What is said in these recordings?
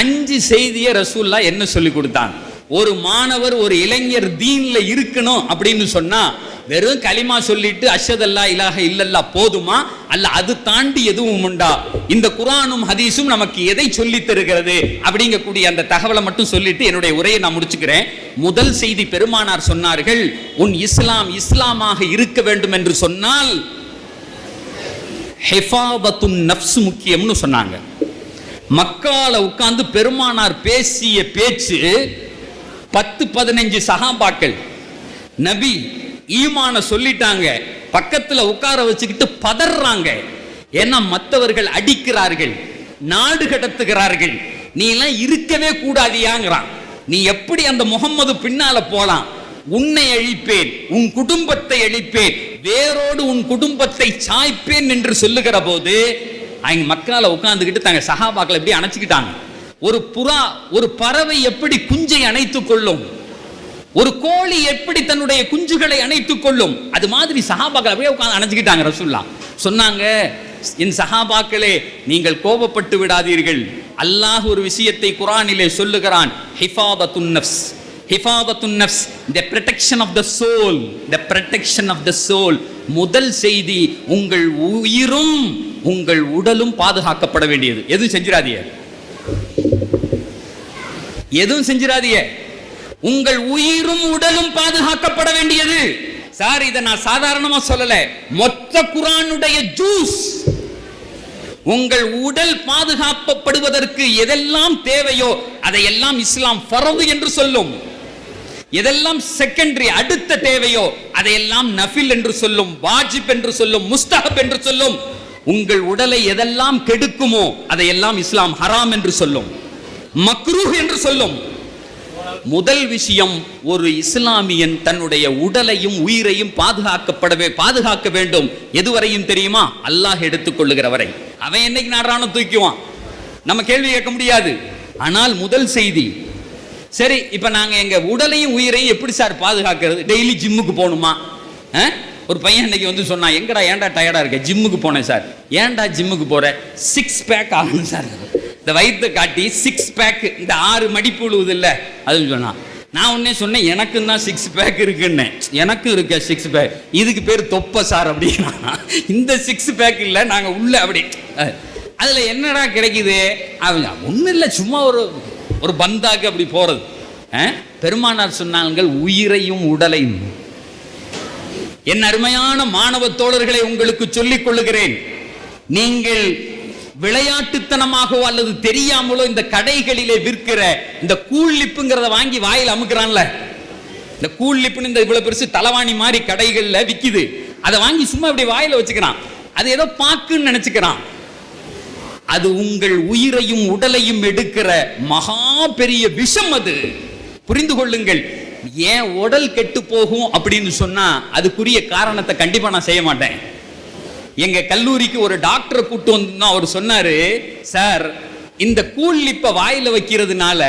அஞ்சு செய்தியை ரசூல்லா என்ன சொல்லி கொடுத்தாங்க ஒரு மாணவர் ஒரு இளைஞர் தீன்ல இருக்கணும் அப்படின்னு சொன்னா வெறும் களிமா சொல்லிட்டு அஷதல்லா இலாக இல்லல்லா போதுமா? அல்ல அது தாண்டி எதுவும் உண்டா? இந்த குரானும் ஹதீஸும் நமக்கு எதை சொல்லி தருகிறது? அப்படிங்கக்கூடிய அந்த தகவலை மட்டும் சொல்லிட்டு என்னுடைய உரையை நான் முடிச்சுக்கிறேன். முதல் செய்தி பெருமானார் சொன்னார்கள் உன் இஸ்லாம் இஸ்லாமாக இருக்க வேண்டும் என்று சொன்னால் ஹெஃபாபத்துன் நப்ஸ் முக்கியம்னு சொன்னாங்க. மக்கால உட்கார்ந்து பெருமானார் பேசிய பேச்சு பத்து பதினஞ்சு சகாபாக்கள் நபி ஈமான சொல்லிட்டாங்க. பக்கத்துல உட்கார வச்சுக்கிட்டு பதறாங்க. ஏன்னா மற்றவர்கள் அடிக்கிறார்கள் நாடு கடத்துகிறார்கள். நீ எல்லாம் இருக்கவே கூடாதியாங்கிறான். நீ எப்படி அந்த முகம்மது பின்னால போலாம்? உன்னை அழிப்பேன் உன் குடும்பத்தை அழிப்பேன் வேரோடு உன் குடும்பத்தை சாய்ப்பேன் என்று சொல்லுகிற போது அவங்க மக்கால உட்காந்துக்கிட்டு தங்க சகாபாக்களை எப்படி அணைச்சிக்கிட்டாங்க. ஒரு புறா ஒரு பறவை எப்படி குஞ்சை அணைத்துக் கொள்ளும்? ஒரு கோழி எப்படி தன்னுடைய குஞ்சுகளை அணைத்துக் கொள்ளும்? அது மாதிரி சஹாபாக்கள் அப்படியே உட்கார்ந்து அணைச்சுக்கிட்டாங்க ரசூல்லா சொன்னாங்க என் சஹாபாக்களே நீங்கள் கோபப்பட்டு விடாதீர்கள். அல்லாஹ் ஒரு விஷயத்தை குரானிலே சொல்லுகிறான் ஹிஃபாதத்துன் நஃப்ஸ். ஹிஃபாதத்துன் நஃப்ஸ் the protection of the soul the protection of the soul முதல் செய்தி உங்கள் உயிரும் உங்கள் உடலும் பாதுகாக்கப்பட வேண்டியது. எதுவும் செஞ்சிடாதிய எதுவும் செஞ்சிடாதிய உங்கள் உயிரும் உடலும் பாதுகாக்கப்பட வேண்டியது. சார் இதை நான் சாதாரணமா சொல்லல. மொத்த குரானுடைய ஜூஸ். உங்கள் உடல் பாதுகாக்கப்படுவதற்கு எதெல்லாம் தேவையோ அதையெல்லாம் இஸ்லாம் பரவு என்று சொல்லும். எதெல்லாம் செகண்டரி அடுத்த தேவையோ அதையெல்லாம் நஃபில் என்று சொல்லும் வாஜிப் என்று சொல்லும் முஸ்தஹப் என்று சொல்லும். உங்கள் உடலை எதெல்லாம் கெடுக்குமோ அதையெல்லாம் இஸ்லாம் ஹராம் என்று சொல்லும். மக்ரூஹ் என்று சொல்லும். முதல் விஷயம் ஒரு இஸ்லாமியன் தன்னுடைய உடலையும் உயிரையும் பாதுகாக்கப்படவே பாதுகாக்க வேண்டும். எதுவரையும் தெரியுமா? அல்லாஹ் எடுத்துக்கொள்ளுகிற வரை அவன் என்னைக்கு நாடுறானோ தூக்குவான்? நம்ம கேள்வி கேட்க முடியாது. ஆனால் முதல் செய்தி சரி இப்போ நாங்கள் எங்கள் உடலையும் உயிரையும் எப்படி சார் பாதுகாக்கிறது? டெய்லி ஜிம்முக்கு போகணுமா? ஆ? ஒரு பையன் இன்னைக்கு வந்து சொன்னான் எங்கடா ஏன்டா டயர்டாக இருக்க? ஜிம்முக்கு போனேன் சார் ஏன்டா ஜிம்முக்கு போகிறேன் சிக்ஸ் பேக் ஆகணும் சார் இந்த வயிற்றை காட்டி சிக்ஸ் பேக் இந்த ஆறு மடிப்பு உழுவுது இல்லை? அதுன்னு சொன்னான். நான் உடனே சொன்னேன் எனக்கும் தான் சிக்ஸ் பேக் இருக்குன்னு. எனக்கும் இருக்க சிக்ஸ் பேக் இதுக்கு பேர் தொப்ப சார் அப்படின்னா இந்த சிக்ஸ் பேக் இல்லை நாங்கள் உள்ள அப்படி. அதில் என்னடா கிடைக்குது? அவங்க ஒன்றும் இல்லை சும்மா ஒரு ஒரு பந்தாக்கு அப்படி போகிறது பெருமானார் சொன்னாங்கள் உயிரையும் உடலையும் என் அருமையான மாணவ தோழர்களை உங்களுக்கு சொல்லிக் கொள்ளுகிறேன். நீங்கள் விளையாட்டுத்தனமாகவோ அல்லது தெரியாமலோ இந்த கடைகளிலே விற்கிற இந்த கூழ்லிப்புங்கிறத வாங்கி வாயில் அமுக்கிறான்ல. இந்த கூழ்லிப்புன்னு இந்த இவ்வளவு பெருசு தலவாணி மாதிரி கடைகள்ல விக்குது. அதை வாங்கி சும்மா இப்படி வாயில வச்சுக்கிறான். அது ஏதோ பாக்குன்னு நினைச்சுக்கிறான். அது உங்கள் உயிரையும் உடலையும் எடுக்கிற மகா பெரிய விஷம் அது. புரிந்து கொள்ளுங்கள். ஏன் உடல் கெட்டு போகும் அப்படின்னு சொன்னா அதுக்குரிய காரணத்தை கண்டிப்பா நான் செய்ய மாட்டேன். எங்க கல்லூரிக்கு ஒரு டாக்டரை கூட்டு வந்து அவர் சொன்னாரு சார் இந்த கூழ் இப்ப வாயில வைக்கிறதுனால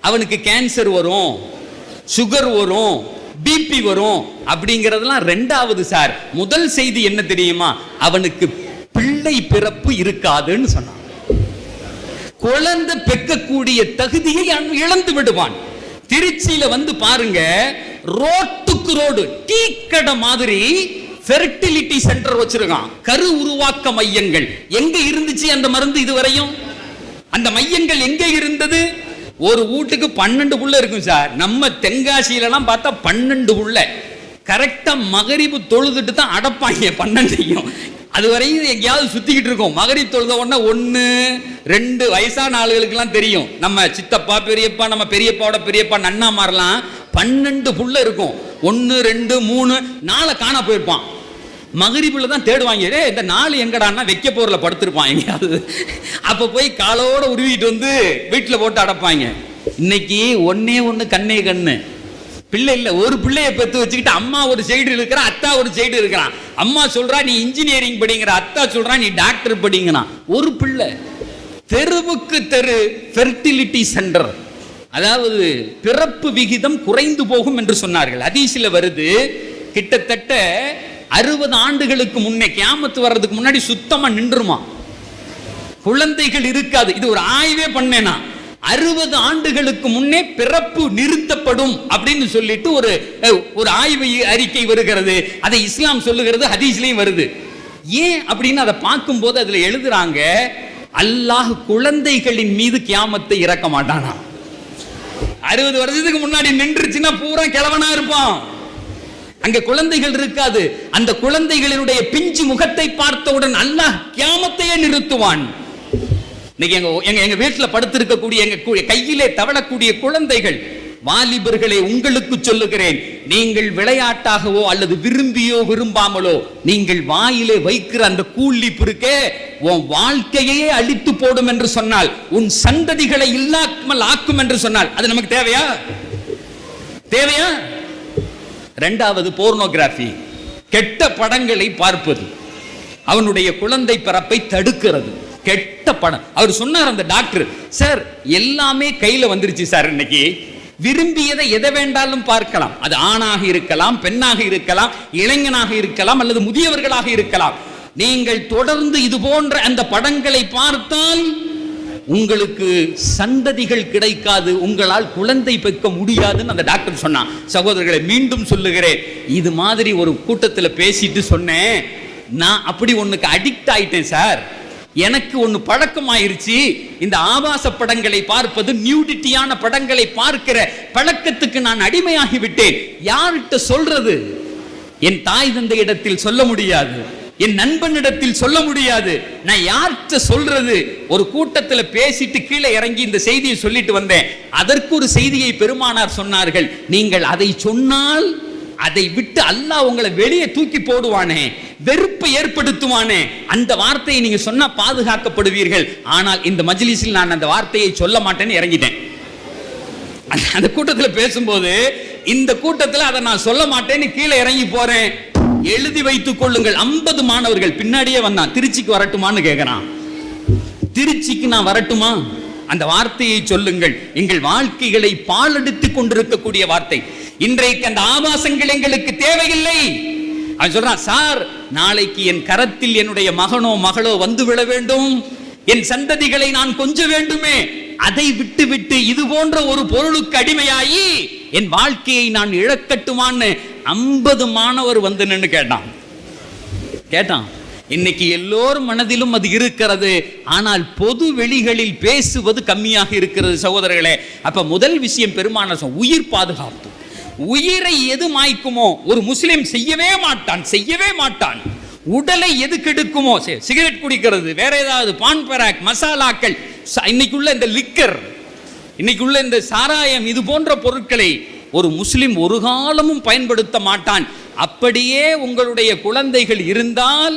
அவனுக்கு கேன்சர் வரும் சுகர் வரும் பிபி வரும் அப்படிங்கிறதெல்லாம் ரெண்டாவது சார். முதல் செய்தி என்ன தெரியுமா? அவனுக்கு பிள்ளை பிறப்பு இருக்காதுன்னு சொன்னான். குழந்தை பெக்கக்கூடிய தகுதியை இழந்து விடுவான். திருச்சியில வந்து பாருங்க ரோட்டுக்கு ரோடு டீ கடை மாதிரி ஃபெர்டிலிட்டி சென்டர் வச்சிருக்கான். கரு உருவாக்க மையங்கள். எங்க இருந்துச்சு அந்த மருந்து இதுவரையும்? அந்த மையங்கள் எங்க இருந்தது? ஒரு வீட்டுக்கு பன்னெண்டு புள்ள இருக்கும் சார். நம்ம தென்காசியிலலாம் பார்த்தா பன்னெண்டு புள்ள. கரெக்டா மகரிப்பு தொழுதுட்டு தான் அடப்பாங்க பன்னெண்டையும். அது வரையும் எங்கேயாவது சுத்திக்கிட்டு இருக்கோம். மகரிப் தொழுத உடனே ஒன்று ரெண்டு வயசான ஆளுகளுக்கெல்லாம் தெரியும். நம்ம சித்தப்பா பெரியப்பா நம்ம பெரியப்பாவோட பெரியப்பா நன்னாமாரெல்லாம் பன்னெண்டு புள்ள இருக்கும். ஒன்று ரெண்டு மூணு நாளை காண போயிருப்பான். மகரிபுல தான் தேடுவாங்க. இந்த நாலு எங்கடான்னா வைக்க போரில் படுத்திருப்பான் எங்கேயாவது. அப்போ போய் காலோட உருவிட்டு வந்து வீட்டில் போட்டு அடைப்பாங்க. இன்னைக்கு ஒன்னே ஒன்று கண்ணே கண்ணு. பிள்ளை இல்லை ஒரு பிள்ளையை பெற்று வச்சுக்கிட்டு அம்மா ஒரு சைடு இருக்கிறா அத்தா ஒரு சைடு இருக்கிறான். அம்மா சொல்றா நீ இன்ஜினியரிங் படிங்கிற. அத்தா சொல்றா நீ டாக்டர் படிங்கிறான் ஒரு பிள்ளை. தெருவுக்கு தெரு ஃபெர்டிலிட்டி சென்டர் அதாவது பிறப்பு விகிதம் குறைந்து போகும் என்று சொன்னார்கள். ஹதீஸில் வருது கிட்டத்தட்ட அறுபது ஆண்டுகளுக்கு முன்னே கேமத்து வர்றதுக்கு முன்னாடி சுத்தமா நின்றுமா குழந்தைகள் இருக்காது. இது ஒரு ஆய்வே பண்ணேனா? அறுபது ஆண்டுகளுக்கு முன்னே பிறப்பு நிறுத்தப்படும் அப்படின்னு சொல்லிட்டு ஒரு ஒரு ஆய்வு அறிக்கை வருகிறது. அதை இஸ்லாம் சொல்லுகிறது ஹதீஸ்லையும் வருது. ஏன் அப்படின்னு அதை பார்க்கும்போது அதில் எழுதுறாங்க அல்லாஹ் குழந்தைகளின் மீது கியாமத்தை இறக்க மாட்டானா? அறுபது வருஷத்துக்கு முன்னாடி நின்றுச்சுன்னா பூரா கிழவனா இருப்பான். அங்க குழந்தைகள் இருக்காது. அந்த குழந்தைகளினுடைய பிஞ்சு முகத்தை பார்த்தவுடன் அல்லாஹ் கியாமத்தையே நிறுத்துவான். இன்னைக்கு எங்க எங்க எங்க வீட்டுல படுத்திருக்கக்கூடிய எங்க கையிலே தவழக்கூடிய குழந்தைகள் வாலிபர்களை உங்களுக்கு சொல்லுகிறேன் நீங்கள் விளையாட்டாகவோ அல்லது விரும்பியோ விரும்பாமலோ நீங்கள் வாயிலே வைக்கிற அந்த கூலிப்பு இருக்கே உன் வாழ்க்கையே அழித்து போடும் என்று சொன்னால் உன் சந்ததிகளை இல்லாமல் ஆக்கும் என்று சொன்னால் அது நமக்கு தேவையா? தேவையா? ரெண்டாவது போர்னோகிராஃபி கெட்ட படங்களை பார்ப்பது அவனுடைய குழந்தை பிறப்பை தடுக்கிறது. கெட்ட படம் அவர் சொன்னார் அந்த டாக்டர் சார் எல்லாமே கையில் வந்துருச்சு சார் இன்னைக்கு. விரும்பியதை எதை வேண்டாலும் பார்க்கலாம். அது ஆணாக இருக்கலாம் பெண்ணாக இருக்கலாம் இளைஞனாக இருக்கலாம் அல்லது முதியவர்களாக இருக்கலாம். நீங்கள் தொடர்ந்து இது போன்ற அந்த படங்களை பார்த்தால் உங்களுக்கு சந்ததிகள் கிடைக்காது. உங்களால் குழந்தை பெக்க முடியாதுன்னு அந்த டாக்டர் சொன்னான். சகோதரர்களை மீண்டும் சொல்லுகிறேன். இது மாதிரி ஒரு கூட்டத்தில் பேசிட்டு சொன்னேன். நான் அப்படி ஒன்றுக்கு அடிக்ட் ஆயிட்டேன் சார். எனக்கு ஒன்று பழக்கமாயிருச்சு. இந்த ஆபாச படங்களை பார்ப்பது நியூடிட்டியான படங்களை பார்க்கிற பழக்கத்துக்கு நான் அடிமையாகி விட்டேன் யார்கிட்ட சொல்றது? என் தாய் தந்தை இடத்தில் சொல்ல முடியாது. என் நண்பனிடத்தில் சொல்ல முடியாது. நான் யார்கிட்ட சொல்றது? ஒரு கூட்டத்துல பேசிட்டு கீழே இறங்கி இந்த செய்தியை சொல்லிட்டு வந்தேன். அதற்கு ஒரு செய்தியை பெருமானார் சொன்னார்கள். நீங்கள் அதை சொன்னால் அதை விட்டு அல்லாஹ் உங்களை வெளியே தூக்கி போடுவானே வெறுப்பை ஏற்படுத்துவானே. அந்த வார்த்தையை நீங்க சொன்னா பாதுகாக்கப்படுவீர்கள். ஆனால் இந்த மஜ்லிஸில் நான் அந்த வார்த்தையை சொல்ல மாட்டேன்னு இறங்கிட்டேன். அந்த- கூட்டத்தில் பேசும்போது இந்த கூட்டத்தில் அதை நான் சொல்ல மாட்டேன்னு கீழே இறங்கி போறேன். எழுதி வைத்துக் கொள்ளுங்கள். 50 மாணவர்கள் பின்னாடியே வந்தான். திருச்சிக்கு வரட்டுமான்னு கேட்கிறான் திருச்சிக்கு நான் வரட்டுமா? அந்த வார்த்தையை சொல்லுங்கள். எங்கள் வாழ்க்கைகளை பாலெடுத்துக் கொண்டிருக்கக்கூடிய வார்த்தை. இன்றைக்கு அந்த ஆபாசங்கள் எங்களுக்கு தேவையில்லை. அவன் சொல்றான் சார் நாளைக்கு என் கரத்தில் என்னுடைய மகனோ மகளோ வந்து விழ வேண்டும். என் சந்ததிகளை நான் கொஞ்ச வேண்டுமே. அதை விட்டுவிட்டு இது போன்ற ஒரு பொருளுக்கு அடிமையாகி என் வாழ்க்கையை நான் இழக்கட்டுமான்னு ஐம்பது மாணவர் வந்து நின்னு கேட்டான். கேட்டான் இன்னைக்கு எல்லோரும் மனதிலும் அது இருக்கிறது. ஆனால் பொது வெளிகளில் பேசுவது கம்மியாக இருக்கிறது சகோதரர்களே. அப்ப முதல் விஷயம் பெருமான உயிர் பாதுகாப்பு. உயிரை எது மாய்க்குமோ ஒரு முஸ்லிம் செய்யவே மாட்டான் செய்யவே மாட்டான். உடலை எது கெடுக்குமோ சிகரெட் குடிக்கிறது வேற ஏதாவது பான் பராக் மசாலாக்கள் இன்னைக்கு இன்னைக்குள்ள இந்த லிக்கர் இன்னைக்குள்ள இந்த சாராயம் இது போன்ற பொருட்களை ஒரு முஸ்லிம் ஒரு காலமும் பயன்படுத்த மாட்டான். அப்படியே உங்களுடைய குழந்தைகள் இருந்தால்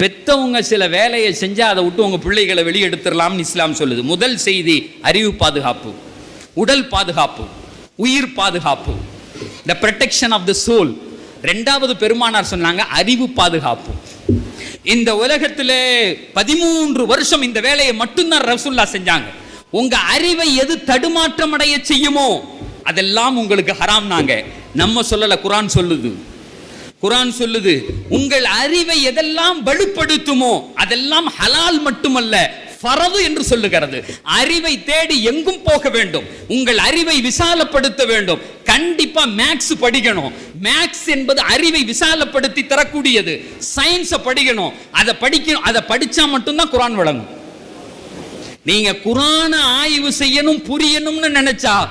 பெத்தவங்க சில வேலையை செஞ்சா அதை விட்டு உங்க பிள்ளைகளை வெளியெடுத்துடலாம்னு இஸ்லாம் சொல்லுது. முதல் செய்தி அறிவு பாதுகாப்பு. உடல் பாதுகாப்பு. உயிர் பாதுகாப்பு. The protection of the soul ரெண்டாவது பெருமானார் சொன்னாங்க அறிவு பாதுகாப்பு. இந்த உலகத்திலே பதிமூன்று வருஷம் இந்த வேலையை மட்டும்தான் ரசுல்லா செஞ்சாங்க. உங்க அறிவை எது தடுமாற்றம் அடைய செய்யுமோ அதெல்லாம் உங்களுக்கு ஹராம் நாங்க. நம்ம சொல்லல குரான் சொல்லுது. குரான் சொல்லுது உங்கள் அறிவை எதெல்லாம் வலுப்படுத்துமோ அதெல்லாம் ஹலால் மட்டுமல்ல ஃபரது என்று சொல்லுகிறது. அறிவை தேடி எங்கும் போக வேண்டும். உங்கள் அறிவை விசாலப்படுத்த வேண்டும். கண்டிப்பா மேக்ஸ் படிக்கணும். மேக்ஸ் என்பது அறிவை விசாலப்படுத்தி தரக்கூடியது. சயின்ஸை படிக்கணும். அதை படிக்கணும் அதை படிச்சா மட்டும்தான் குரான் வழங்கும். நீங்க குரான ஆய்வு செய்யணும் புரியணும்னு நினைச்சா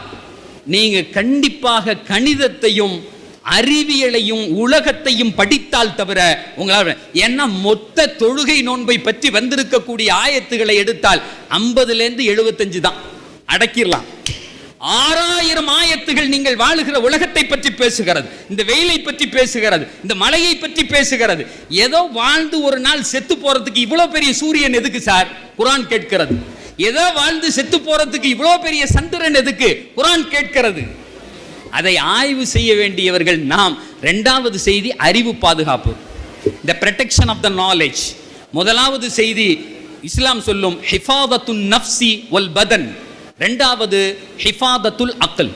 நீங்க கண்டிப்பாக கணிதத்தையும் அறிவியலையும் உலகத்தையும் படித்தால் தவிர உங்களால் ஏன்னா மொத்த தொழுகை நோன்பை பற்றி வந்திருக்கக்கூடிய ஆயத்துகளை எடுத்தால் ஐம்பதுலேருந்து எழுபத்தஞ்சு தான். அடக்கிடலாம். ஆறாயிரம் ஆயத்துகள் நீங்கள் வாழுகிற உலகத்தை பற்றி பேசுகிறது இந்த வெயிலை பற்றி பேசுகிறது இந்த மலையை பற்றி பேசுகிறது. ஏதோ வாழ்ந்து ஒரு நாள் செத்து போறதுக்கு இவ்வளோ பெரிய சூரியன் எதுக்கு சார்? குரான் கேட்கிறது. ஏதோ வாழ்ந்து செத்து போறதுக்கு இவ்வளோ பெரிய சந்திரன் எதுக்கு? குரான் கேட்கிறது. அதை ஆய்வு செய்ய வேண்டியவர்கள் நாம். ரெண்டாவது செய்தி அறிவு பாதுகாப்பு. The protection of the knowledge முதலாவது செய்தி இஸ்லாம் சொல்லும் ஹிஃபாதத்துல் நஃப்சி ஒல் பதன். ரெண்டாவது ஹிஃபாதத்துல் அக்கல்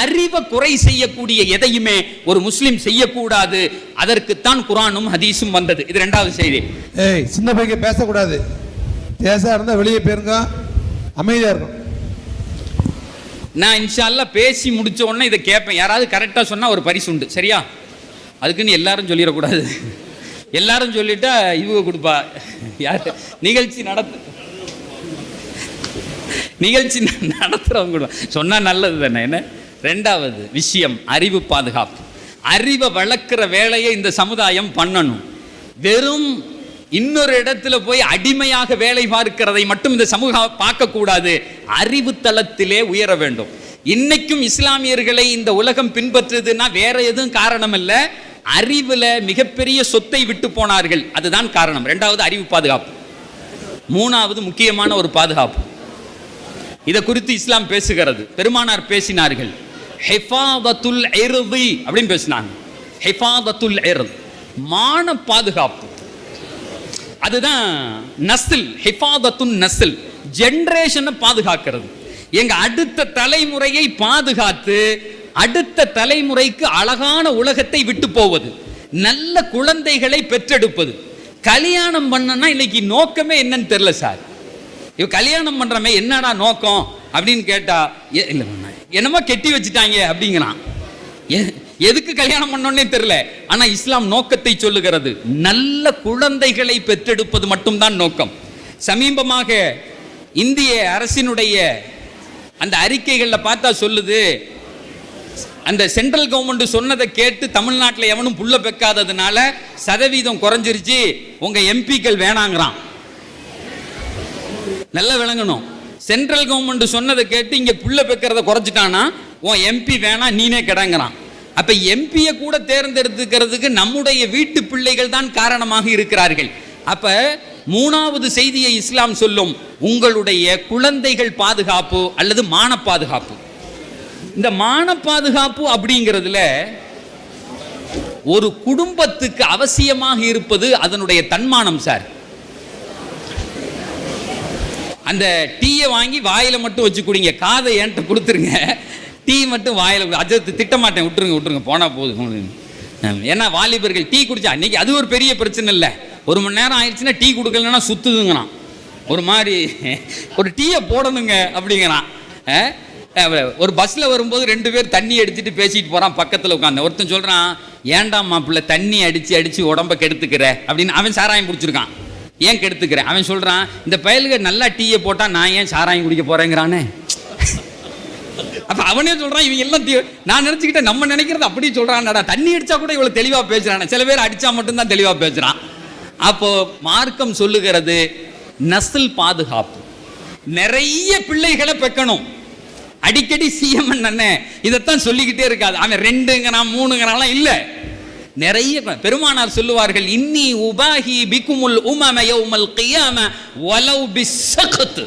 அறிவை குறை செய்யக்கூடிய எதையுமே ஒரு முஸ்லிம் செய்யக்கூடாது. அதற்குத்தான் குரானும் ஹதீஸும் வந்தது. இது ரெண்டாவது செய்தி. ஏய் சின்ன பையன் பேசக்கூடாது. பேச இருந்தால் வெளியே போயிருங்க. அமைதியாக இருக்கும் நான் இன்ஷால்லா பேசி முடிச்ச உடனே இதை கேட்பேன். யாராவது கரெக்டாக சொன்னால் ஒரு பரிசு உண்டு. சரியா? அதுக்குன்னு எல்லாரும் சொல்லிடக்கூடாது. எல்லாரும் சொல்லிட்டா இவங்க கொடுப்பா. யார்? நிகழ்ச்சி நடத்து நிகழ்ச்சி நடத்துகிறவங்க நடத்துறவங்க கொடுப்பா. சொன்னா நல்லது தானே என்ன? ரெண்டாவது விஷயம் அறிவு பாதுகாப்பு. அறிவை வளர்க்குற வேலையை இந்த சமுதாயம் பண்ணணும். வெறும் இன்னொரு இடத்துல போய் அடிமையாக வேலை பார்க்கிறதை மட்டும் இந்த சமூகம் பார்க்கக்கூடாது. அறிவு தளத்திலே உயர வேண்டும். இன்னைக்கும் இஸ்லாமியர்களை இந்த உலகம் பின்பற்றுதுன்னா வேற எதுவும் காரணம் இல்லை அறிவுல மிகப்பெரிய சொத்தை விட்டு போனார்கள். அதுதான் காரணம். ரெண்டாவது அறிவு பாதுகாப்பு. மூணாவது முக்கியமான ஒரு பாதுகாப்பு. இதை குறித்து இஸ்லாம் பேசுகிறது. பெருமானார் பேசினார்கள். ஹெஃபாதத்துல் அப்படின்னு பேசினாங்க. ஹெஃபாதத்துல் மான பாதுகாப்பு. அதுதான் நசில் ஹிஃபாதத்துன் நசில் ஜென்ரேஷனை பாதுகாக்கிறது. எங்க அடுத்த தலைமுறையை பாதுகாத்து அடுத்த தலைமுறைக்கு அழகான உலகத்தை விட்டு போவது. நல்ல குழந்தைகளை பெற்றெடுப்பது. கல்யாணம் பண்ணனா இன்னைக்கு நோக்கமே என்னன்னு தெரியல சார். இவ கல்யாணம் பண்றமே என்னடா நோக்கம் அப்படின்னு கேட்டா இல்லை என்னமோ கெட்டி வச்சுட்டாங்க அப்படிங்கிறான். எதுக்கு கல்யாணம் பண்ணோன்னே தெரியல. ஆனா இஸ்லாம் நோக்கத்தை சொல்லுகிறது. நல்ல குழந்தைகளை பெற்றெடுப்பது மட்டும்தான் நோக்கம். சமீபமாக இந்திய அரசினுடைய அந்த அறிக்கைகளில் பார்த்தா சொல்லுது அந்த சென்ட்ரல் கவர்மெண்ட் சொன்னதை கேட்டு தமிழ்நாட்டில் எவனும் புள்ள பெக்காததுனால சதவீதம் குறைஞ்சிருச்சு. உங்க எம்பிக்கள் வேணாங்கிறான். நல்லா விளங்கணும். சென்ட்ரல் கவர்மெண்ட் சொன்னதை கேட்டு இங்க புள்ள பெக்கிறத குறைச்சிட்டானா உன் எம்பி வேணாம் நீனே கிடங்குறான். அப்ப எம்பியை கூட தேர்ந்தெடுத்துக்கிறதுக்கு நம்முடைய வீட்டு பிள்ளைகள் தான் காரணமாக இருக்கிறார்கள். அப்ப மூணாவது செய்தியை இஸ்லாம் சொல்லும் உங்களுடைய குழந்தைகள் பாதுகாப்பு அல்லது மான பாதுகாப்பு இந்த மான பாதுகாப்பு அப்படிங்கிறதுல ஒரு குடும்பத்துக்கு அவசியமாக இருப்பது அதனுடைய தன்மானம் சார். அந்த டீயை வாங்கி வாயில மட்டும் வச்சு குடிங்க காதை என்கிட்ட கொடுத்துருங்க. டீ மட்டும் வாயில் அஜத்து திட்ட மாட்டேன் விட்டுருங்க விட்டுருங்க போனா போதும் ஏன்னா வாலிபர்கள் டீ குடிச்சா அன்னைக்கு அது ஒரு பெரிய பிரச்சனை இல்லை. ஒரு மணி நேரம் ஆயிடுச்சுன்னா டீ கொடுக்கலன்னா சுத்துதுங்கிறான். ஒரு மாதிரி ஒரு டீயை போடணுங்க அப்படிங்கிறான். ஒரு பஸ்ஸில் வரும்போது ரெண்டு பேர் தண்ணி அடிச்சுட்டு பேசிட்டு போகிறான் பக்கத்தில் உட்காந்து. ஒருத்தன் சொல்கிறான் ஏன்டா மாப்பிள்ள தண்ணி அடித்து அடித்து உடம்ப கெடுத்துக்கிற? அப்படின்னு அவன் சாராயம் பிடிச்சிருக்கான். ஏன் கெடுத்துக்கிறேன் அவன் சொல்கிறான் இந்த பயலுக்கு நல்லா டீயை போட்டால் நான் ஏன் சாராயம் குடிக்க போகிறேங்கிறானே அப்ப அவனே சொல்றான் இவங்க எல்லாம் நான் நினைச்சுக்கிட்டேன் நம்ம நினைக்கிறது அப்படி சொல்றான்டா. தண்ணி அடிச்சா கூட இவ்வளவு தெளிவா பேசுறான். சில பேர் அடிச்சா மட்டும்தான் தெளிவா பேசுறான். அப்போ மார்க்கம் சொல்லுகிறது நசில் பாதுகாப்பு. நிறைய பிள்ளைகளை பெக்கணும். அடிக்கடி சிஎம் அண்ணே இதைத்தான் சொல்லிக்கிட்டே இருக்காது. அவன் ரெண்டுங்கிறான் மூணுங்கிறான்லாம் இல்லை. நிறைய பெருமானார் சொல்லுவார்கள் இன்னி உபாஹி பிக்குமுல் உமம யௌமல் கியாம வலவ் பிசகத்து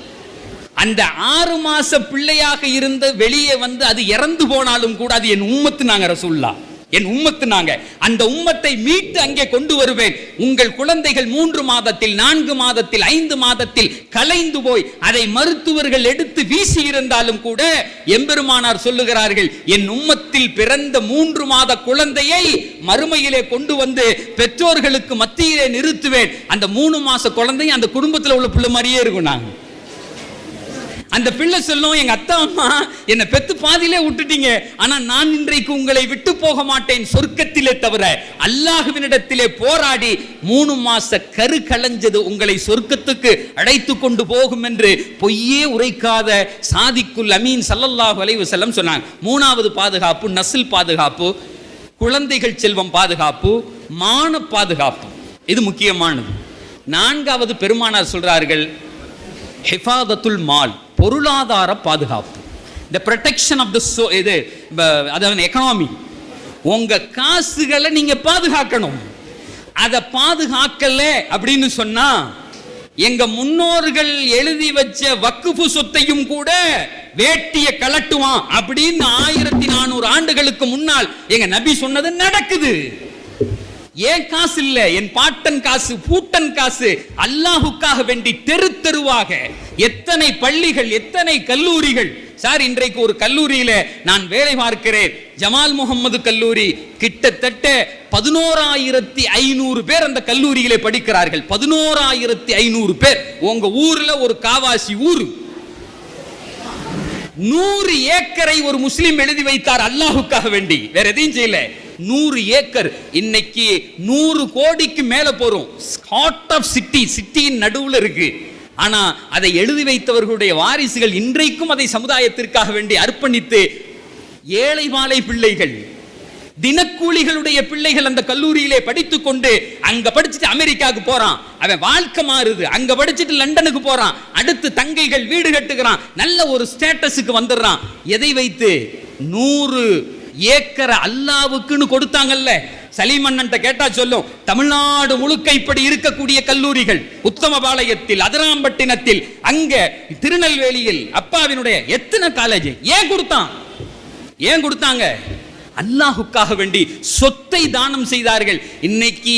அந்த ஆறு மாச பிள்ளையாக இருந்த வெளியே வந்து அது இறந்து போனாலும் கூட அது என் உம்மத்து நாங்க ரசூல்லா என் உம்மத்து நாங்க. அந்த உம்மத்தை மீட்டு அங்கே கொண்டு வருவேன். உங்கள் குழந்தைகள் மூன்று மாதத்தில் நான்கு மாதத்தில் ஐந்து மாதத்தில் கலைந்து போய் அதை மருத்துவர்கள் எடுத்து வீசி இருந்தாலும் கூட எம்பெருமானார் சொல்லுகிறார்கள் என் உம்மத்தில் பிறந்த மூன்று மாத குழந்தையை மறுமையிலே கொண்டு வந்து பெற்றோர்களுக்கு மத்தியிலே நிறுத்துவேன். அந்த மூணு மாச குழந்தையும் அந்த குடும்பத்தில் உள்ள பிள்ளை மாதிரியே இருக்கும் நாங்கள் அந்த பிள்ளை சொல்லும் எங்க அத்தா அம்மா என்னை பெத்து பாதியிலே விட்டுட்டீங்க. ஆனா நான் இன்றைக்கு உங்களை விட்டு போக மாட்டேன் சொர்க்கத்திலே தவிர. அல்லாஹுவினிடத்திலே போராடி மூணு மாச கரு களைஞ்சது உங்களை சொர்க்கத்துக்கு அழைத்து கொண்டு போகும் என்று பொய்யே உரைக்காத சாதிக்குல் அமீன் சல்லல்லாஹு அலைவு செல்லம் சொன்னாங்க. மூணாவது பாதுகாப்பு நசில் பாதுகாப்பு குழந்தைகள் செல்வம் பாதுகாப்பு மான பாதுகாப்பு. இது முக்கியமானது. நான்காவது பெருமானார் சொல்றார்கள் ஹிஃபாதத்துல் மால். பொருளாதார பாதுகாப்பு. The protection of the so இது அதாவது எக்கனாமி உங்கள் காசுகளை நீங்கள் பாதுகாக்கணும். அதை பாதுகாக்கல அப்படின்னு சொன்னால் எங்கள் முன்னோர்கள் எழுதி வச்ச வக்குஃபு சொத்தையும் கூட வேட்டியை கலட்டுவான் அப்படின்னு ஆயிரத்தி நானூறு ஆண்டுகளுக்கு முன்னால் எங்கள் நபி சொன்னது நடக்குது. ஏன் காசு இல்ல? என் பாட்டன் காசு பூட்டன் காசு. அல்லாஹுக்காக வேண்டி தெரு தெருவாக எத்தனை பள்ளிகள் எத்தனை கல்லூரிகள். சார் இன்றைக்கு ஒரு கல்லூரியில நான் வேலை பார்க்கிறேன். ஜமால் முகமது கல்லூரி. கிட்டத்தட்ட பதினோராயிரத்தி ஐநூறு பேர் அந்த கல்லூரியிலே படிக்கிறார்கள். பதினோராயிரத்தி ஐநூறு பேர். உங்க ஊர்ல ஒரு காவாசி ஊரு. நூறு ஏக்கரை ஒரு முஸ்லீம் எழுதி வைத்தார் அல்லாஹுக்காக வேண்டி. வேற எதையும் செய்யல. நூறு ஏக்கர் இன்னைக்கு நூறு கோடிக்கு மேல போறோம். ஹார்ட் ஆஃப் சிட்டி சிட்டியின் நடுவில் இருக்கு. ஆனா அதை எழுதி வைத்தவர்களுடைய வாரிசுகள் இன்றைக்கும் அதை சமுதாயத்திற்காக வேண்டி அர்ப்பணித்து ஏழை மாலை பிள்ளைகள் தினக்கூலிகளுடைய பிள்ளைகள் அந்த கல்லூரியிலே படித்து கொண்டு அங்க படிச்சுட்டு அமெரிக்காவுக்கு போறான். அவன் வாழ்க்கை மாறுது. அங்க படிச்சுட்டு லண்டனுக்கு போறான். அடுத்து தங்கைகள் வீடு கட்டுகிறான். நல்ல ஒரு ஸ்டேட்டஸுக்கு வந்துடுறான். எதை வைத்து? நூறு ஏக்கரை அல்லாவுக்குன்னு கொடுத்தாங்கல்ல. சலீமன்னன்ட்ட கேட்டா சொல்லும் தமிழ்நாடு முழுக்க இப்படி இருக்கக்கூடிய கல்லூரிகள் உத்தமபாளையத்தில் அதிராம்பட்டினத்தில் அங்க திருநெல்வேலியில் அப்பாவினுடைய எத்தனை காலேஜ் ஏன் கொடுத்தான்? ஏன் கொடுத்தாங்க? அல்லாஹுக்காக வேண்டி சொத்தை தானம் செய்தார்கள். இன்னைக்கு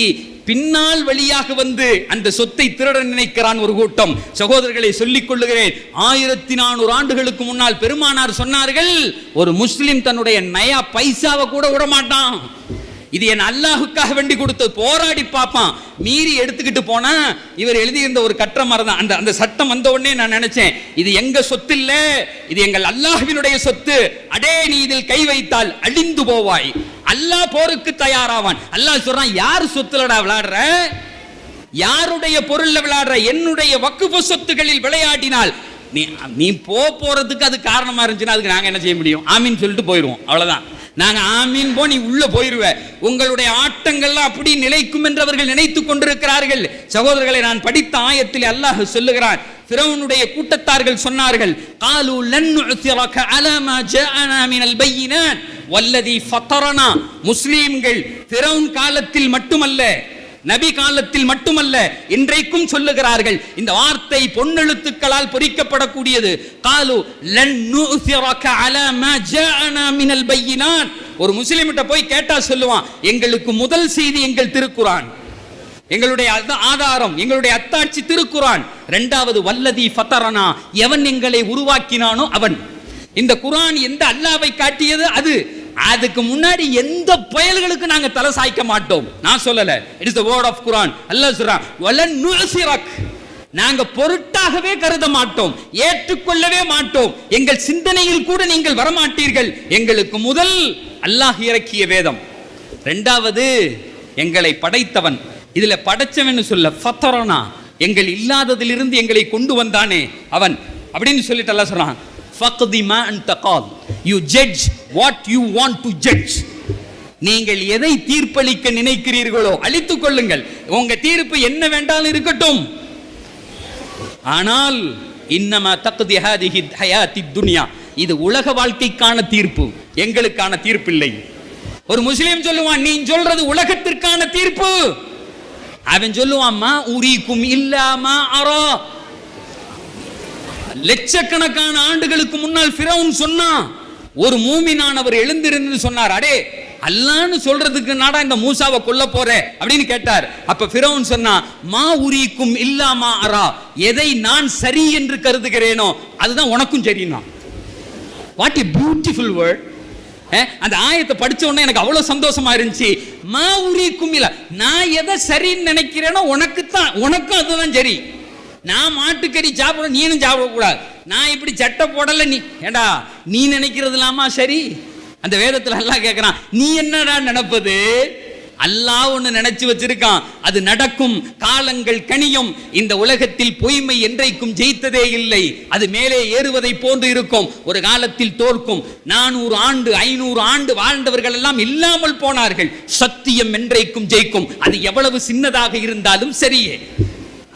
பின்னால் வழியாக வந்து அந்த சொத்தை திருட நினைக்கிறான் ஒரு கூட்டம். சகோதரர்களை சொல்லிக் கொள்ளுகிறேன். ஆயிரத்தி நானூறு ஆண்டுகளுக்கு முன்னால் பெருமானார் சொன்னார்கள் ஒரு முஸ்லிம் தன்னுடைய நயா பைசாவை கூட விட மாட்டான் இது என் அல்லாஹுக்காக வேண்டி கொடுத்தது போராடி பார்ப்பான் மீறி எடுத்துக்கிட்டு போனா இவர் எழுதியிருந்த ஒரு கற்ற மரம் தான் அந்த அந்த சட்டம் வந்த உடனே நான் நினைச்சேன் இது எங்க சொத்து இல்ல இது எங்கள் அல்லாஹுவினுடைய சொத்து. அடே நீ இதில் கை வைத்தால் அழிந்து போவாய். அல்லாஹ் போருக்கு தயாராவான். அல்லாஹ் சொல்றான் யார் சொத்துலடா விளையாடுற? யாருடைய பொருள்ல விளையாடுற? என்னுடைய வக்குஃபு சொத்துகளில் விளையாடினால். நீ நீ போ போறதுக்கு அது காரணமா இருந்துச்சுன்னா அதுக்கு நாங்க என்ன செய்ய முடியும்? ஆமின்னு சொல்லிட்டு போயிடுவோம் அவ்வளவுதான். நாங்கள் ஆமீன் போ நீ உள்ள போயிடுவ உங்களுடைய ஆட்டங்கள்லாம் அப்படி நிலைக்கும் என்று அவர்கள் நினைத்துக் கொண்டிருக்கிறார்கள். சகோதரர்களை நான் படித்த ஆயத்தில் அல்லாஹ் சொல்லுகிறான். ஃபிரௌனுடைய கூட்டத்தார்கள் சொன்னார்கள் காலு லன் நுஅத்திரக ஜாஅனா மினல் பையினாத் வல்லதி ஃபத்தரனா. முஸ்லிம்கள் ஃபிரௌன் காலத்தில் மட்டுமல்ல நபி காலத்தில் மட்டுமல்ல இன்றைக்கும் சொல்லுகிறார்கள் இந்த வார்த்தை பொன்னெழுத்துக்களால் பொறிக்கப்படக்கூடியது. காலு லன் நுஸிரக அலா மா ஜாஅனா மினல் ஒரு முஸ்லிம்கிட்ட போய் கேட்டா சொல்லுவான் எங்களுக்கு முதல் செய்தி எங்கள் திருக்குரான் எங்களுடைய ஆதாரம் எங்களுடைய அத்தாட்சி திருக்குரான் இரண்டாவது வல்லதி ஃபத்தரனா எவன் எங்களை உருவாக்கினானோ அவன். இந்த குரான் எந்த அல்லாவை காட்டியது? அது அதுக்கு முன்னாடி எந்த பயல்களுக்கு நாங்க தலை சாய்க்க மாட்டோம். நான் சொல்லல. It is the word of Quran அல்லாஹ் சொல்றான் வலன் நுஸிரக் நாங்க பொருட்டாகவே கருத மாட்டோம். ஏற்றுக்கொள்ளவே மாட்டோம். எங்கள் சிந்தனையில் கூட நீங்கள் வரமாட்டீர்கள். எங்களுக்கு முதல் அல்லாஹ் இறக்கிய வேதம். ரெண்டாவது எங்களை படைத்தவன். இதுல படைச்சவன் சொல்ல ஃபத்தரனா. எங்கள் இல்லாததிலிருந்து எங்களை கொண்டு வந்தானே அவன். அப்படின்னு சொல்லிட்டு அல்லாஹ் சொல்றான் ஃபக்தி மா அன்த கால் you judge what you want to judge நீங்கள் எதை தீர்ப்பளிக்க நினைக்கிறீர்களோ அழித்துக் கொள்ளுங்கள். உங்க தீர்ப்பு என்ன வேண்டாலும் இருக்கட்டும். ஆனால் இன்னமா தக்தி ஹாதிஹி ஹயாதி துனியா. இது உலக வாழ்க்கைக்கான தீர்ப்பு. எங்களுக்கான தீர்ப்பு இல்லை ஒரு முஸ்லீம் சொல்லுவான் நீ சொல்றது உலகத்திற்கான தீர்ப்பு. அவன் சொல்லுவான்மா உரிக்கும் இல்லாம அரோ. லட்சக்கணக்கான ஆண்டுகளுக்கு முன்னால் ஃபிரௌன் சொன்னான் ஒரு மூமினானவர் எழுந்திருந்து சொன்னார் அடே அல்லான்னு சொல்றதுக்கு நாடா இந்த மூசாவை கொல்ல போறேன்? அப்படின்னு கேட்டார். அப்ப ஃபிரௌன் சொன்னா மா உரிக்கும் இல்லாமா அரா எதை நான் சரி என்று கருதுகிறேனோ அதுதான் உனக்கும் சரினா வாட் எ பியூட்டிஃபுல் வேர்ட் அந்த ஆயத்தை படிச்ச உடனே எனக்கு அவ்வளவு சந்தோஷமா இருந்துச்சு. மா உரிக்கும் இல்ல நான் எதை சரின்னு நினைக்கிறேனோ உனக்கு தான் உனக்கும் அதுதான் சரி. நான் மாட்டுக்கறி சாப்பிட நீனும் சாப்பிடக்கூடாது. நான் இப்படி சட்டை போடல நீ ஏண்டா நீ நினைக்கிறது இல்லாமா சரி? அந்த வேதத்தில் எல்லாம் கேட்குறான் நீ என்னடா நினைப்பது? அல்லாஹ் ஒன்று நினைச்சு வச்சிருக்கான். அது நடக்கும் காலங்கள் கனியும். இந்த உலகத்தில் பொய்மை என்றைக்கும் ஜெயித்ததே இல்லை. அது மேலே ஏறுவதை போன்று இருக்கும். ஒரு காலத்தில் தோற்கும். நானூறு ஆண்டு ஐநூறு ஆண்டு வாழ்ந்தவர்கள் எல்லாம் இல்லாமல் போனார்கள். சத்தியம் என்றைக்கும் ஜெயிக்கும். அது எவ்வளவு சின்னதாக இருந்தாலும் சரியே.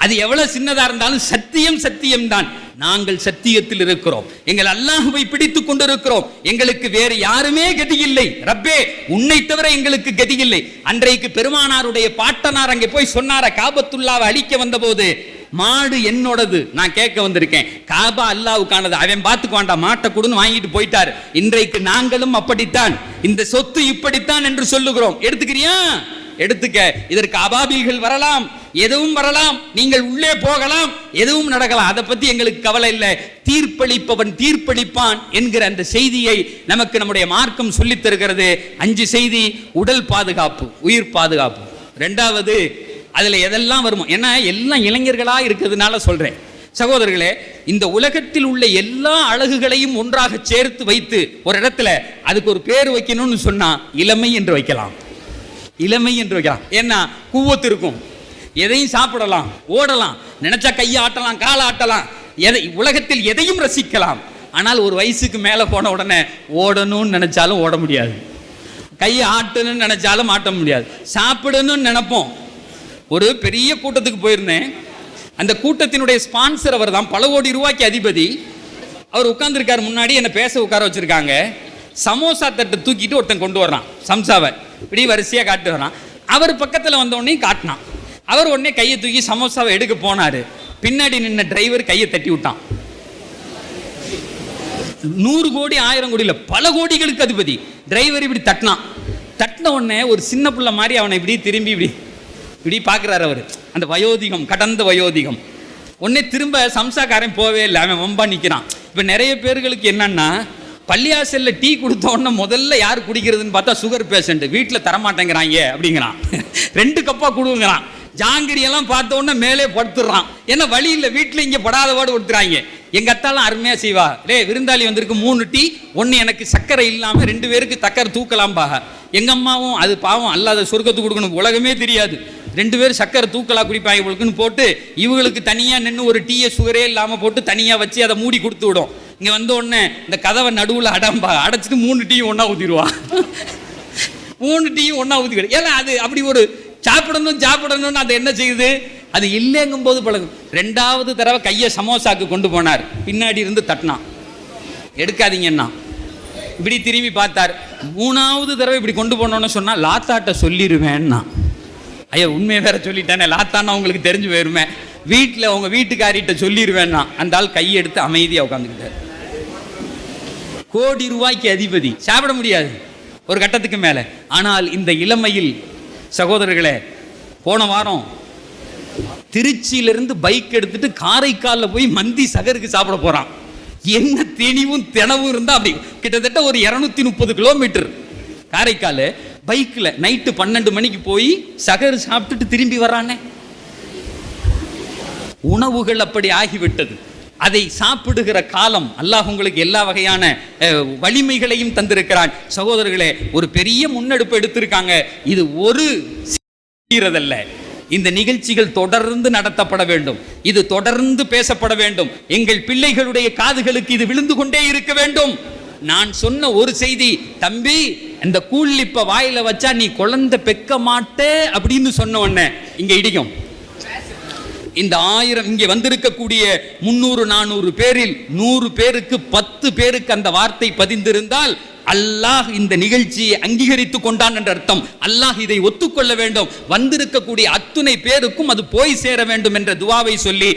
அது எவ்வளவு சின்னதா இருந்தாலும் சத்தியம் சத்தியம் தான் நாங்கள் சத்தியத்தில் இருக்கிறோம். எங்கள் அல்லாஹுவை பிடித்துக் கொண்டிருக்கிறோம். எங்களுக்கு வேறு யாருமே கதி இல்லை ரப்பே உன்னை தவிர எங்களுக்கு கதி இல்லை அன்றைக்கு பெருமானாருடைய பாட்டனார் அங்கே போய் சொன்னார? காபத்துல்லாவை அழிக்க வந்தபோது மாடு என்னோடது. நான் கேட்க வந்திருக்கேன். காபா அல்லாவுக்கானது. அவன் பார்த்துக்குவான்டா மாட்டை கொடுன்னு வாங்கிட்டு போயிட்டார். இன்றைக்கு நாங்களும் அப்படித்தான். இந்த சொத்து இப்படித்தான் என்று சொல்லுகிறோம். எடுத்துக்கிறியா? எடுத்துக்க. இதற்கு அபாபில்கள் வரலாம் எதுவும் வரலாம் நீங்கள் உள்ளே போகலாம் எதுவும் நடக்கலாம். அதை பத்தி எங்களுக்கு கவலை இல்லை. தீர்ப்பளிப்பவன் தீர்ப்பளிப்பான் என்கிற அந்த செய்தியை நமக்கு நம்முடைய மார்க்கம் சொல்லித் தருகிறது. அஞ்சு செய்தி உடல் பாதுகாப்பு உயிர் பாதுகாப்பு. ரெண்டாவது அதுல எதெல்லாம் வருமோ ஏன்னா எல்லாம் இளைஞர்களா இருக்கிறதுனால சொல்றேன். சகோதரர்களே இந்த உலகத்தில் உள்ள எல்லா அழகுகளையும் ஒன்றாக சேர்த்து வைத்து ஒரு இடத்துல அதுக்கு ஒரு பேர் வைக்கணும்னு சொன்னா இளமை என்று வைக்கலாம். இளமை என்று வைக்கலாம். ஏன்னா கூவத்து இருக்கும். எதையும் சாப்பிடலாம் ஓடலாம் நினைச்சா கையை ஆட்டலாம் காலை ஆட்டலாம். எதை உலகத்தில் எதையும் ரசிக்கலாம். ஆனால் ஒரு வயசுக்கு மேலே போன உடனே ஓடணும்னு நினைச்சாலும் ஓட முடியாது. கையை ஆட்டணும்னு நினைச்சாலும் ஆட்ட முடியாது. சாப்பிடணும்னு நினைப்போம். ஒரு பெரிய கூட்டத்துக்கு போயிருந்தேன். அந்த கூட்டத்தினுடைய ஸ்பான்சர் அவர் தான் பல கோடி ரூபாய்க்கு அதிபதி. அவர் உட்காந்துருக்கார் முன்னாடி என்னை பேச உட்கார வச்சுருக்காங்க. சமோசா தட்டை தூக்கிட்டு ஒருத்தன் கொண்டு வர்றான். சம்சாவை. இப்படி வரிசையாக காட்டு வர்றான். அவர் பக்கத்தில் வந்த உடனே காட்டினான். அவர் உடனே கையை தூக்கி சமோசாவை எடுக்க போனார். பின்னாடி நின்ன டிரைவர் கையை தட்டி விட்டான். நூறு கோடி ஆயிரம் கோடியில் பல கோடிகளுக்கு அதிபதி. டிரைவர் இப்படி தட்டினான். தட்டின உடனே ஒரு சின்ன பிள்ளை மாதிரி அவனை இப்படி திரும்பி இப்படி இப்படி பார்க்குறாரு அவர். அந்த வயோதிகம் கடந்த வயோதிகம். உடனே திரும்ப சம்சாக்காரன் போவே இல்லை. அவன் வம்பா நிற்கிறான் இப்போ நிறைய பேர்களுக்கு என்னன்னா பள்ளியாசலில் டீ கொடுத்த உடனே முதல்ல யார் குடிக்கிறதுன்னு பார்த்தா சுகர் பேஷண்ட் வீட்டில் தரமாட்டேங்கிறாங்க அப்படிங்கிறான். ரெண்டு கப்பா கொடுங்கிறான். ஜாங்கிரியெல்லாம் பார்த்த உடனே மேலே படுத்துடுறான் ஏன்னா வழி இல்லை வீட்டில் இங்கே படாத பாடு கொடுத்துறாங்க. எங்க அத்தாலாம் அருமையா செய்வா. டே விருந்தாளி வந்திருக்கு மூணு டீ. ஒன்று எனக்கு சர்க்கரை இல்லாமல் ரெண்டு பேருக்கு சக்கரை தூக்கலாம் பாக எங்க அம்மாவும் அது பாவம் அல்லாத சொர்க்கத்துக்கு கொடுக்கணும். உலகமே தெரியாது. ரெண்டு பேரும் சக்கரை தூக்கலா குடிப்பாங்க இவளுக்குன்னு போட்டு இவங்களுக்கு தனியாக நின்று ஒரு டீயை சுகரே இல்லாமல் போட்டு தனியாக வச்சு அதை மூடி கொடுத்து விடும். இங்கே வந்த உடனே இந்த கதவை நடுவில் அடம்பா அடைச்சிட்டு மூணு டீயும் ஒன்றா ஊற்றிடுவான் மூணு டீயும் ஒன்றா ஊற்றிக்கிடு ஏன்னா அது அப்படி ஒரு சாப்பிடணும் சாப்பிடணும்னு அது என்ன செய்யுது? அது இல்லைங்கும் போது பழகும். ரெண்டாவது தடவை கையை சமோசாக்கு கொண்டு போனார். பின்னாடி இருந்து தட்டினான். எடுக்காதீங்கன்னா. இப்படி திரும்பி பார்த்தார். மூணாவது தடவை இப்படி கொண்டு போனோன்னு சொன்னால் லாத்தாட்ட சொல்லிடுவேன்னா ஐயா உண்மையை வேற சொல்லிட்டேனே. லாத்தான்னா உங்களுக்கு தெரிஞ்சு போயிருமே. வீட்டில் உங்கள் வீட்டுக்காரிட்ட சொல்லிடுவேன்னா அந்த ஆள் கையெடுத்து அமைதியாக உட்காந்துக்கிட்டார் கோடி ரூபாய்க்கு அதிபதி. சாப்பிட முடியாது. ஒரு கட்டத்துக்கு மேலே. ஆனால் இந்த இளமையில் சகோதரர்களே போன வாரம் திருச்சியிலிருந்து பைக் எடுத்துட்டு காரைக்காலில் போய் மந்தி சகருக்கு சாப்பிட போகிறான் என்ன தெளிவும் தினவும் இருந்தால் அப்படி. கிட்டத்தட்ட ஒரு இரநூத்தி முப்பது கிலோமீட்டர் காரைக்கால் பைக்கில் நைட்டு பன்னெண்டு மணிக்கு போய் சகர் சாப்பிட்டுட்டு திரும்பி வர்றானே. உணவுகள் அப்படி ஆகிவிட்டது. அதை சாப்பிடுகிற காலம் அல்லாஹ் உங்களுக்கு எல்லா வகையான வலிமைகளையும் தந்திருக்கிறான். சகோதரர்களே ஒரு பெரிய முன்னெடுப்பு எடுத்திருக்காங்க. இது ஒரு சீரதல்ல இந்த நிகழ்ச்சிகள் தொடர்ந்து நடத்தப்பட வேண்டும். இது தொடர்ந்து பேசப்பட வேண்டும். எங்கள் பிள்ளைகளுடைய காதுகளுக்கு இது விழுந்து கொண்டே இருக்க வேண்டும். நான் சொன்ன ஒரு செய்தி தம்பி இந்த கூழ்லிப்ப வாயில வச்சா நீ குழந்தை பெக்க மாட்டே அப்படின்னு சொன்ன உடனே இங்க இடிக்கும். இந்த ஆயிரம் இங்கே வந்திருக்கக்கூடிய முன்னூறு நானூறு பேரில் நூறு பேருக்கு பத்து பேருக்கு அந்த வார்த்தை பதிந்திருந்தால் அல்லாஹ் இந்த நிகழ்ச்சியை அங்கீகரித்து கொண்டான் என்ற அர்த்தம். அல்லாஹ் இதை ஒத்துக்கொள்ள வேண்டும். வந்திருக்கக்கூடிய அத்துணை பேருக்கும் அது போய் சேர வேண்டும் என்ற துவாவை சொல்லி